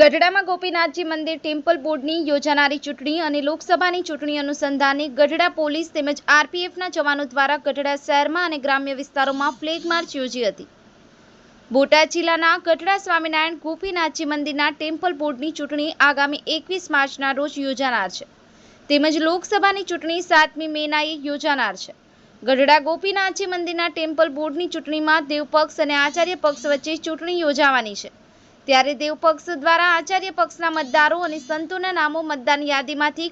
ગઢડામાં ગોપીનાથજી મંદિર ટેમ્પલ બોર્ડની યોજાનારી ચૂંટણી અને લોકસભાની ચૂંટણી અનુસંધાને ગઢડા પોલીસ તેમજ આરપીએફના જવાનો દ્વારા ગઢડા શહેરમાં અને ગ્રામ્ય વિસ્તારોમાં ફ્લેગ માર્ચ યોજી હતી. બોટાદ જિલ્લાના ગઢડા સ્વામિનારાયણ ગોપીનાથજી મંદિરના ટેમ્પલ બોર્ડની ચૂંટણી આગામી એકવીસ માર્ચના રોજ યોજાનાર છે. તેમજ લોકસભાની ચૂંટણી સાતમી મેનાએ યોજાનાર છે. ગઢડા ગોપીનાથજી મંદિરના ટેમ્પલ બોર્ડની ચૂંટણીમાં દેવપક્ષ અને આચાર્ય પક્ષ વચ્ચે ચૂંટણી યોજાવાની છે. ત્યારે દેવપક્ષ દ્વારા આચાર્ય પક્ષના મતદારો અને સંતોના નામો મતદાન યાદીમાંથી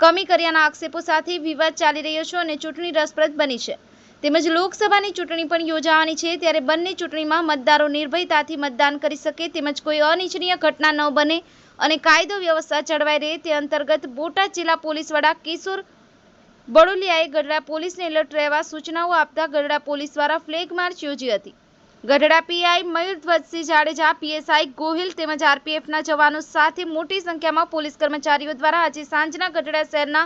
કમી કર્યાના આક્ષેપો સાથે વિવાદ ચાલી રહ્યો છે અને ચૂંટણી રસપ્રદ બની છે. તેમજ લોકસભાની ચૂંટણી પણ યોજાવાની છે, ત્યારે બંને ચૂંટણીમાં મતદારો નિર્ભયતાથી મતદાન કરી શકે તેમજ કોઈ અનિચ્છનીય ઘટના ન બને અને કાયદો વ્યવસ્થા જળવાઈ રહે તે અંતર્ગત બોટાદ જિલ્લા પોલીસ વડા કિશોર બડોલિયાએ ગઢડા પોલીસને એલર્ટ રહેવા સૂચનાઓ આપતા ગઢડા પોલીસ દ્વારા ફ્લેગ માર્ચ યોજી હતી. ગઢડા પીઆઈ મયુરધ્વજસિંહ જાડેજા પીએસઆઈ ગોહિલ તેમજ આરપીએફના જવાનો સાથે મોટી સંખ્યામાં પોલીસ કર્મચારીઓ દ્વારા આજે સાંજના ગઢડા શહેરના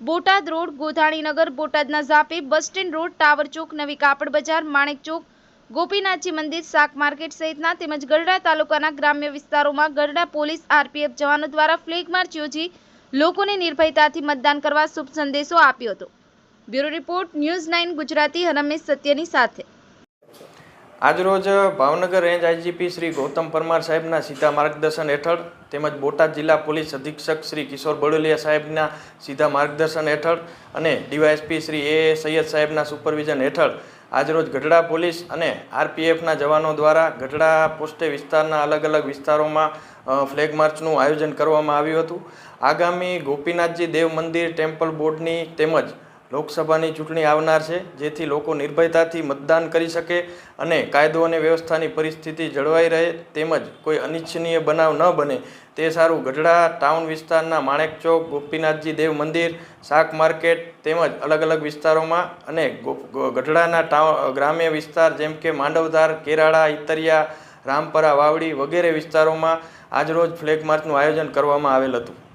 બોટાદ રોડ ગોધાણીનગર બોટાદના ઝાપે બસ સ્ટેન્ડ રોડ, ટાવર ચોક, નવી કાપડ બજાર, માણેક ચોક, ગોપીનાથજી મંદિર, શાક માર્કેટ સહિતના તેમજ ગઢડા તાલુકાના ગ્રામ્ય વિસ્તારોમાં ગઢડા પોલીસ આરપીએફ જવાનો દ્વારા ફ્લેગ માર્ચ યોજી લોકોને નિર્ભયતાથી મતદાન કરવા શુભ સંદેશો આપ્યો હતો. Bureau report, news nine Gujarati, Harmesh સત્યની સાથે. આજરોજ ભાવનગર રેન્જ આઈજીપી શ્રી ગૌતમ પરમાર સાહેબના સીધા માર્ગદર્શન હેઠળ તેમજ બોટાદ જિલ્લા પોલીસ અધિક્ષક શ્રી કિશોર બડોલિયા સાહેબના સીધા માર્ગદર્શન હેઠળ અને ડીવાયએસપી શ્રી એ સૈયદ સાહેબના સુપરવિઝન હેઠળ આજરોજ ગઢડા પોલીસ અને આરપીએફના જવાનો દ્વારા ગઢડા પોસ્ટે વિસ્તારના અલગ અલગ વિસ્તારોમાં ફ્લેગ માર્ચનું આયોજન કરવામાં આવ્યું હતું. આગામી ગોપીનાથજી દેવ મંદિર, ટેમ્પલ બોર્ડની તેમજ લોકસભાની ચૂંટણી આવનાર છે, જેથી લોકો નિર્ભયતાથી મતદાન કરી શકે અને કાયદો અને વ્યવસ્થાની પરિસ્થિતિ જળવાઈ રહે તેમજ કોઈ અનિચ્છનીય બનાવ ન બને. તે સારું ગઢડા ટાઉન વિસ્તારના માણેક ચોક, ગોપીનાથજી દેવ મંદિર, શાક માર્કેટ તેમજ અલગ અલગ વિસ્તારોમાં અને ગઢડાના ટાઉન ગ્રામ્ય વિસ્તાર જેમ કે માંડવધાર, કેરાળા ઇતરિયા રામપરા, વાવડી વગેરે વિસ્તારોમાં આજરોજ ફ્લેગ માર્ચનું આયોજન કરવામાં આવેલ હતું.